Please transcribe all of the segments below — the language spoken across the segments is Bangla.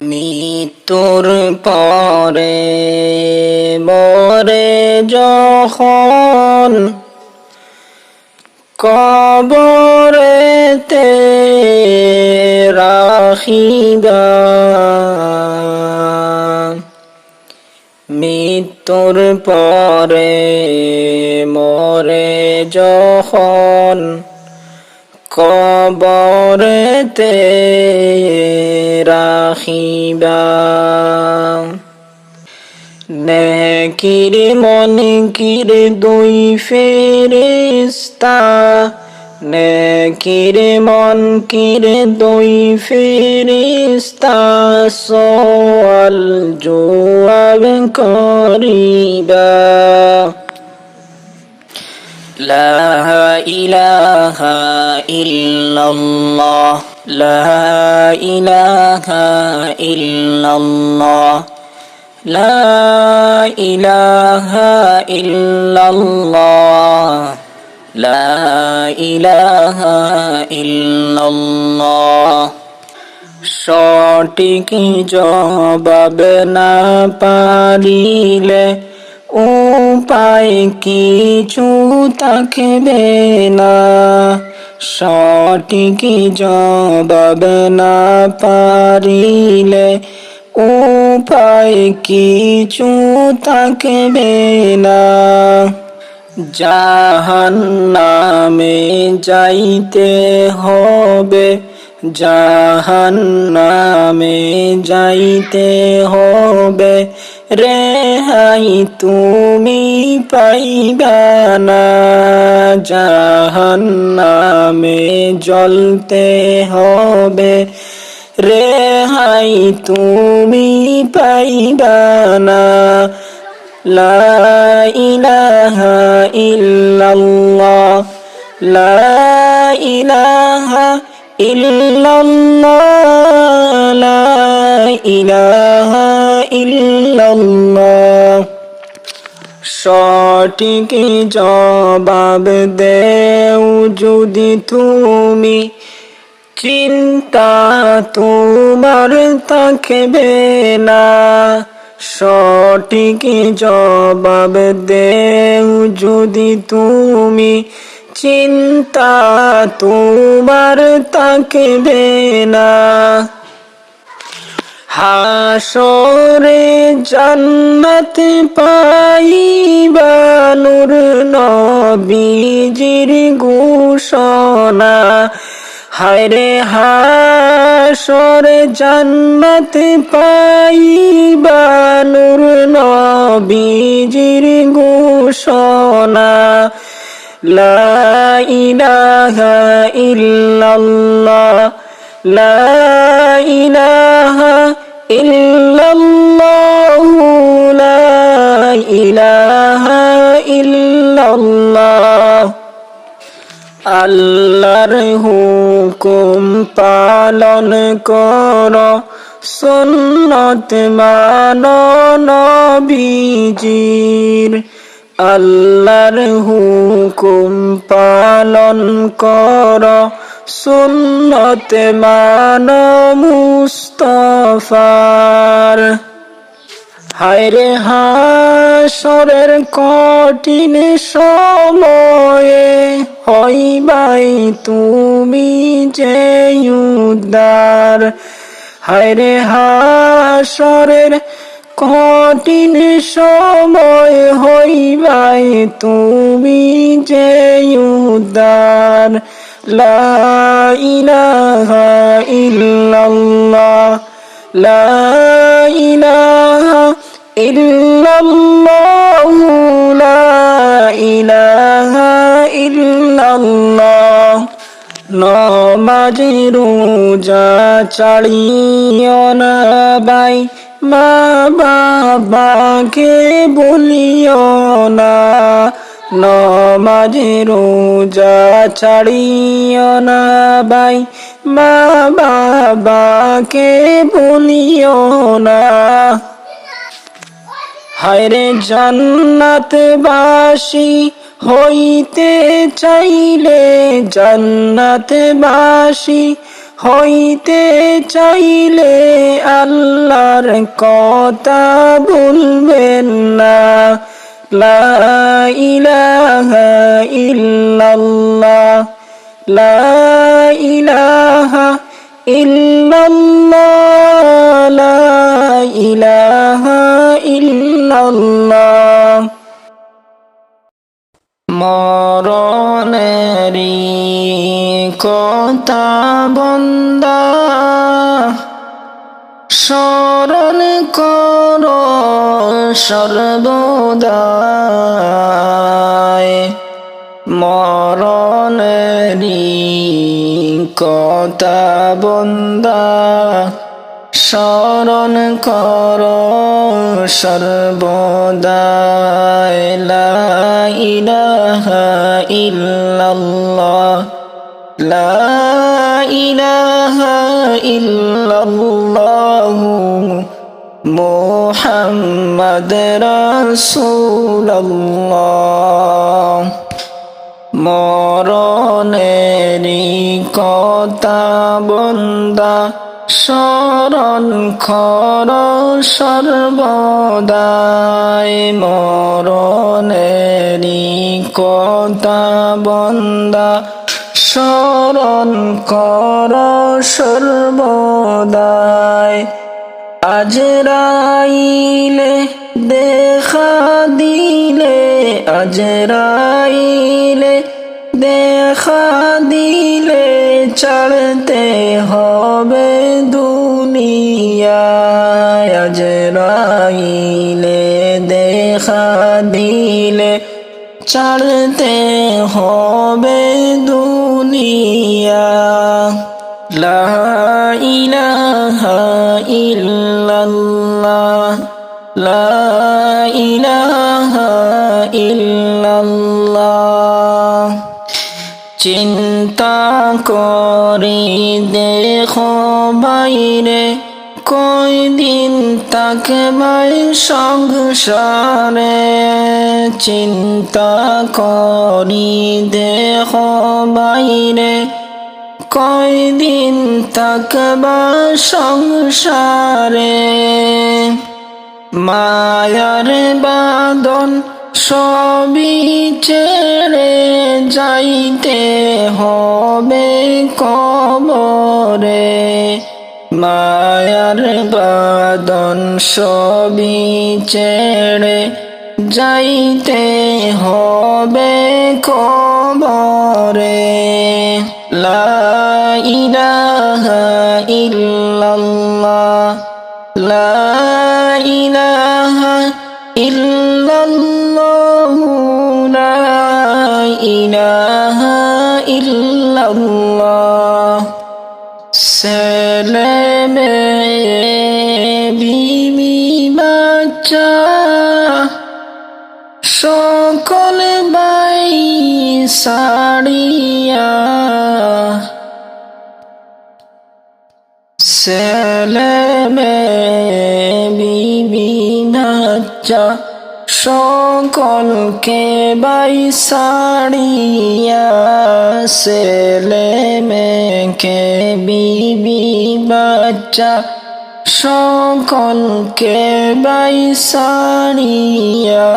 মৃত্যুর পরে মরে যখন কবরেতে রাখিবা মৃত্যুর পরে মরে যখন কবরেতে রাখিবা। মন কির দুই ফেরিস্তা মন কির দুই ফেরিস্তা সোয়াল জোয়াব করিবা। لا إله إلا الله لا إله إلا الله لا إله إلا الله لا إله إلا الله সঠিক জবাব না পারিলে উপায় কিছু থাকবে না, সঠিক জবাব না পারিলে ও উপায় কিছু থাকবে না। জাহান নামে যাইতে হবে জাহান নামে যাইতে হবে রেহাই তুমি পাইবানা জাহান্নামে জ্বলতে হবে। রেহাই তুমি পাইবানা লা ইলাহা ইল্লাল্লাহ। লা ইলাহা ইল্লাল্লাহ। লা সঠিক জবাব দেও যদি তুমি। চিন্তা তোমার থাকবে না। সঠিক জবাব দেও যদি তুমি। চিন্তা তোমার থাকবে না। হাসরে জান্নাত পাইবা নূর নবীজির ঘোষণা। হায়রে হাসরে জান্নাত পাইবা নূর নবীজির ঘোষণা। লা ইলাহা ইল্লাল্লাহ। লা ইলাহা ইল্লাল্লাহ লা ইলাহা ইল্লাল্লাহ। আল্লাহর হুকুম পালন কর, সুন্নত মান নবীজির। আল্লাহর হুকুম পালন কর সুন্নত মান মুস্তফার। হায়রে হাসরের কঠিন সময়ে হইবাই তুমি যে উদ্ধার। হায়রে হাসরের কঠিন সময় হইবাই তুমি যে উদ্ধার লা ইলাহা ইল্লাল্লাহ। লা ইলাহা ইল্লাল্লাহ লা ইলাহা ইল্লাল্লাহ। নমাজ রোজা চালিও না বাই মা বাবাকে বলিও না। নমাজ রোজা ছাড়িও না বাই মা বাবাকে বলিও না। হায়রে জান্নাত বাসি হইতে চাইলে জান্নাতবাসী, হইতে চাইলে আল্লাহর কথা ভুলবেন না। লা ইলাহা ইল্লাল্লাহ লা ইলাহা ইল্লাল্লাহ লা ইলাহা ইল্লাল্লাহ। মরণেরি কথা বন্দা স্মরণ কর সর্বদায় মরণেরি কথা বন্দা। স্মরণ কর সর্বদায় ইলাহা ইল্লাল্লাহ। লা মুহাম্মদ রাসূলুল্লাহ মরণেরি কথা বন্দা শরণ খর সর্বদায় মরণেরি কথা বন্দা শরণ কর সর্বদায় আজরাইলে দেখা দিলে, আজরাইলে দেখা দিলে চড়তে হবে দুনিয়ায়। আজরাইলে দেখা দিলে চড়তে হবে দুনিয়া করি দেখো বাইরে কয়দিন তাকে বাই সংসারে? চিন্তা করি দেখো বাইরে কয়দিন তাকবা সংসারে? মায়ার বাদন সবই ছেড়ে যাইতে হবে কবরে। মায়ার বাদন সবই ছেড়ে যাইতে হবে কবরে। লা ইলাহা ইল্লাল্লাহ ছেলে বিবি বাচ্চা সকলকে বাই সাড়িয়া ছেলে মেয়েকে বিবি বাচ্চা সকলকে বাই সাড়িয়া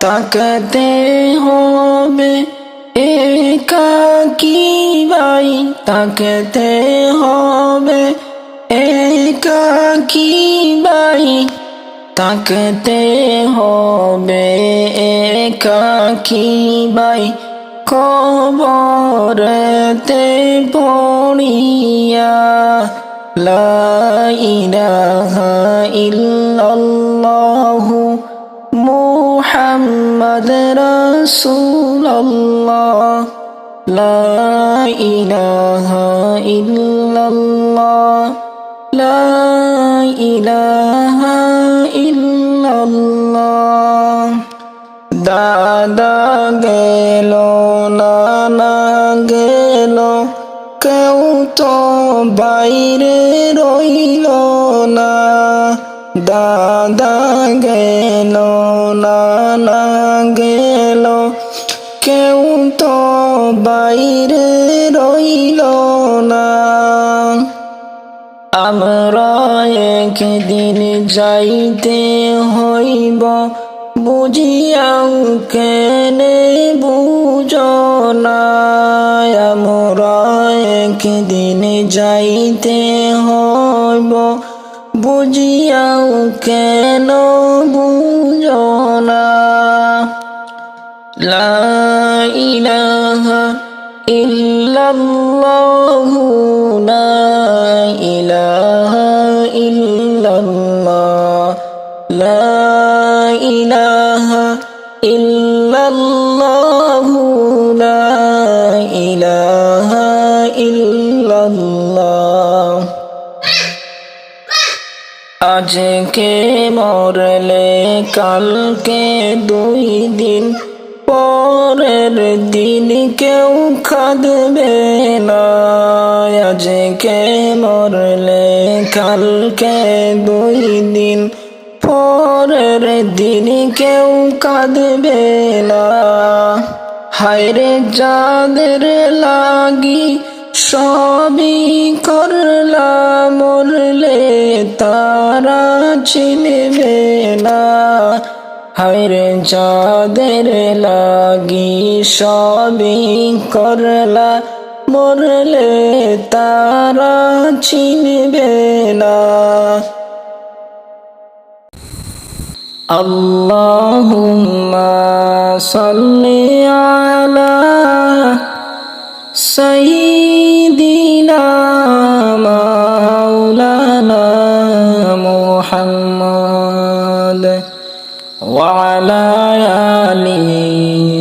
তাকাতে হবে একাকি বাই তাকাতে হবে? একাকি বাই তাকতে হবে? একাকি বাই কবরতে পড়িয়া? লা ইলাহা ইল্লাল্লাহু মুহাম্মদ রাসূলুল্লাহ, লা ইলাহা ইল্লাল্লাহ, লা ইলাহা ইল্লাল্লাহ। দাদা গেল, নানা গেল, কেউ তো বাইরে রইল না। দাদা বাইরে রইল না। আমরা একদিন যাইতে হইব বুঝিয়াও কেনে বুঝনা আমরা একদিন যাইতে হইব বুঝিয়াও কেন বুঝনা ইল্লাল্লাহ লা ইলাহা ইল্লাল্লাহ। লা ইলাহা ইল্লাল্লাহ লা ইলাহা ইল্লাল্লাহ। আজকে মরলে কালকে দুই দিন পরের দিন কেউ খাদবে না আজকে মরলে কালকে দুই দিন পরের দিন কেউ কাঁদবে না হায়রে যাদের লাগি সবই করলা মরলে তারা চিনবে না হায়রে যাদের লাগি সবই করলা মরলে তারা চিনবে না اللهم صل على سيدنا مولانا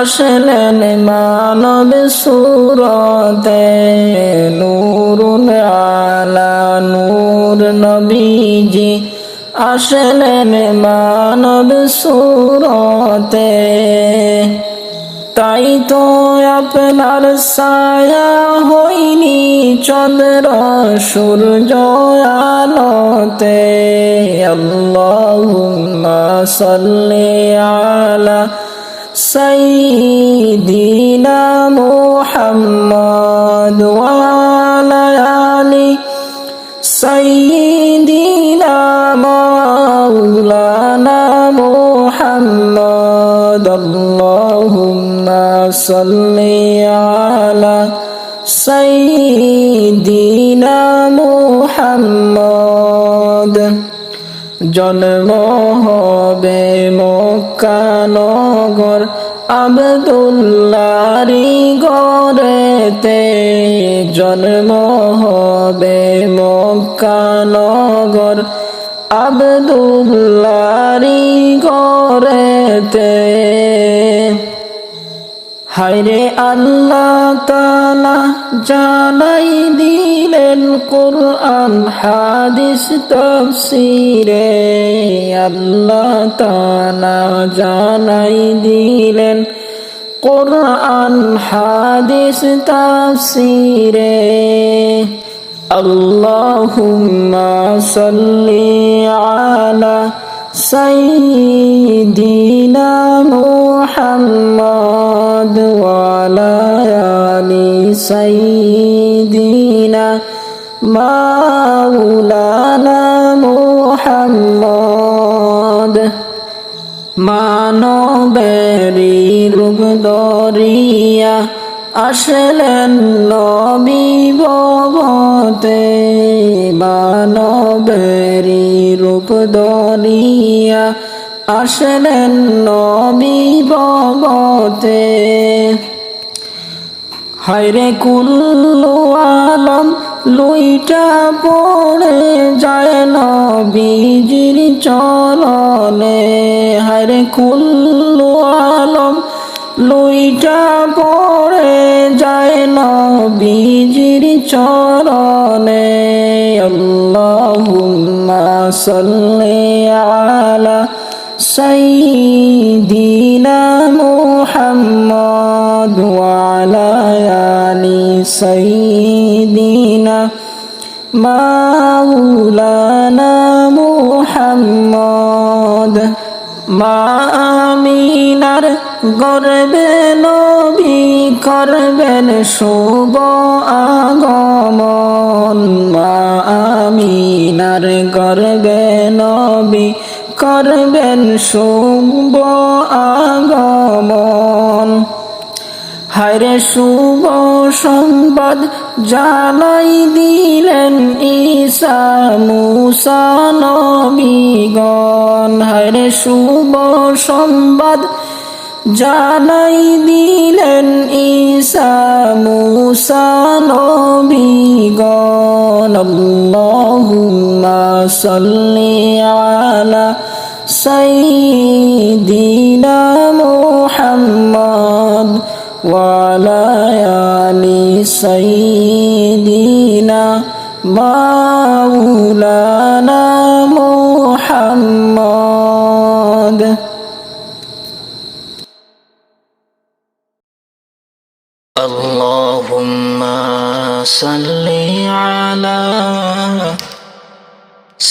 আসলেন মানব সুরতে নূর আলা, নূর নবীজি। আসলেন মানব সুরতে। তাই তো আপনার সায়া হইনি চন্দ্র সূর্য আলোতে। আল্লাহুম্মা সাল্লি আলা মুহাম্মদ ওয়া আলা আলি সাইয়্যিদিনা মাওলানা মুহাম্মদ আল্লাহুম্মা সাল্লি আলা সাইয়্যিদিনা মুহাম্মদ জন্ম হবে মক্কা নগর আবদুল্লারি গরেতে জন্ম হবে মক্কানগর আবদুল্লারি গরেতে হায়রে আল্লাহ তালা জানাই দিলেন কোরআন, হাদিস, তফসিরে। আল্লাহ তালা জানাই দিলেন কোরআন, হাদিস, তফসিরে। আল্লাহুম্মা সাল্লি আলা سيدنا محمد وعلى آل سيدنا مولانا محمد মানবেরি রূপ দরিয়া আসলেন নবী ভবতে মানবেরি রূপ দরিয়া আসলেন নবী ভবতে হায়রে কুল্লু আলম, লুইটা পড়ে যায় নবীজির চরণে। হারে কুল্লু আলম লুইটা পড়ে যায় নবীজির চরণে। আল্লাহুম্মা সাল্লি আলা সাইয়্যিদিনা মুহাম্মদ ওয়া আলা আলি সাইয়্যিদিনা মাওলানা মুহাম্মদ। মা আমিনার গর্বে নবী করবেন শুভ আগমন। মা আমিনার গর্বে করবেন শুভ আগমন। হায়রে শুভ সংবাদ জানাই দিলেন ঈসা মুসা নবীগণ। হায়রে শুভ সংবাদ জালাই দিলেন ঈসা মুসা নবীগণ আল্লাহুম্মা সাল্লি আলা সাইয়্যিদিনা মুহাম্মদ ওয়ালা আলি সাইয়্যিদিনা মাওলানা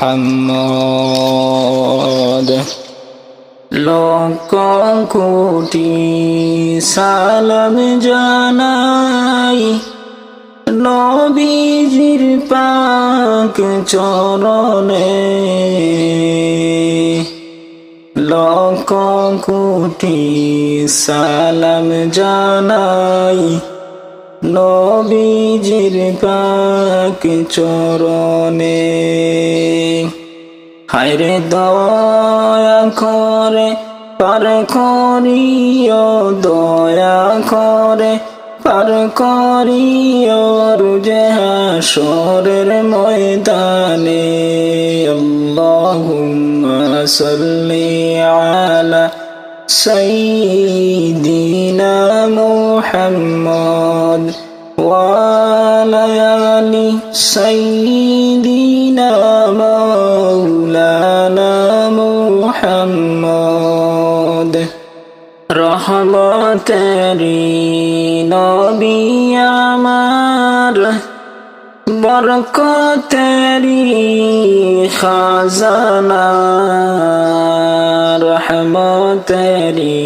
মোহাম্মদ। লক্ষ কোটি সালাম জানাই। নবীজির পাক চরণে। লোক কোটি সালাম জানাই। নবীজির পাক চরণে। হায়রে দয়া করে, পার করিও দয়া করে, পার করিও রুজে হাসরের ময়দানে। আল্লাহুম্মা সাল্লি আলা সাইয়্যিদিনা মুহাম্মদ। سيدنا مولانا محمد রহমতেরি নবী আমার বরকতেরি খাজানা রহমতেরি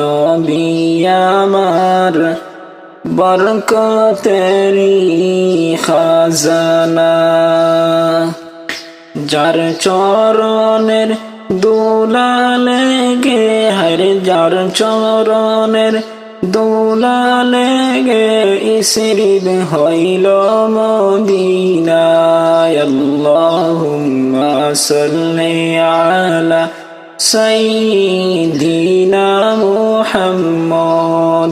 নবী আমার বরকতেরি খাজানা। যার চরণের দোলালে গে হর যার চরণের দোলালে গে ইসরিব হইল মদিনায়। আল্লাহুম্মা সাল্লি আলা সাইয়্যিদিনা মুহাম্মদ।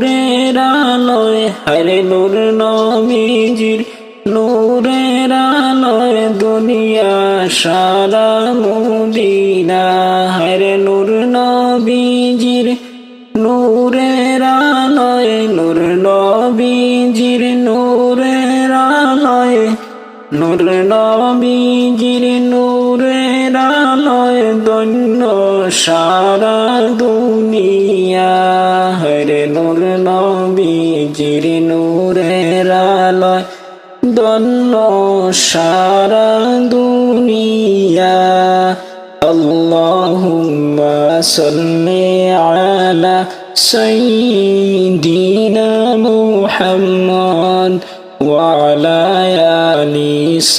নূরের আলোয় হরে নূর নবীজির নূরের আলোয় দুনিয়া সারা মুদিনা হরে নূর নবীজির নূরের আলোয়, নূর নবীজির নূরের আলোয়, নূর নবীজির নূরের আলোয় দন্য সারা দুনিয়া। সারা দুনিয়া اللهم صل على سيدنا محمد وعلى آل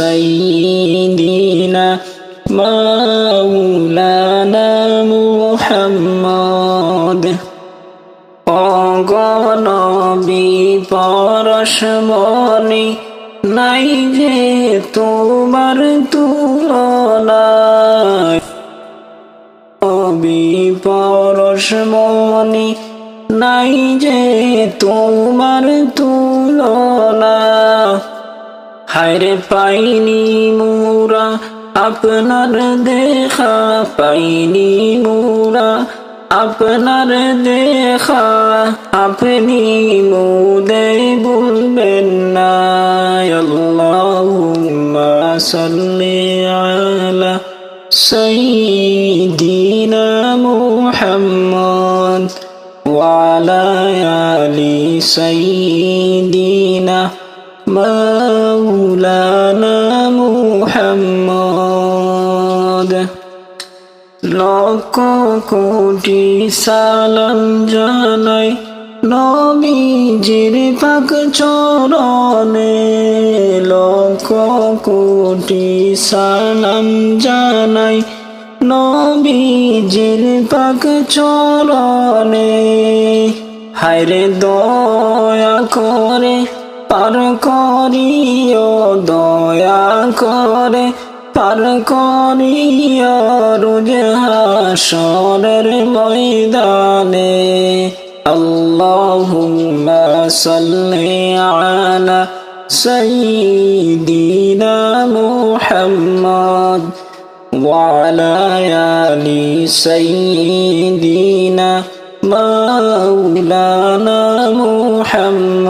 سيدنا مولانا محمد অগণবী পরশমণি নাই যে তোমার তুলনায়। অবি পরশমণি নাই যে তোমার তুলনা হায়রে পাইনি মুরা, আপনার দেখা পাইনি মুরা। আপনার দেখা আপনি মুদে বলবেন না আল্লাহুম্মা সাল্লি আলা সাইয়্যিদিনা মুহাম্মদ ওয়া আলা আলি সাইয়্যিদিনা কোটি সালাম জানাই নবীজির পাক চরণে। লক্ষ কোটি সালাম জানাই নবীজির পাক চরণে। হায়রে দয়া করে পার করিও, দয়া করে পার করিয়া হাসরের ময়দানে। اللهم صل على سيدنا محمد وعلى آل سيدنا مولانا محمد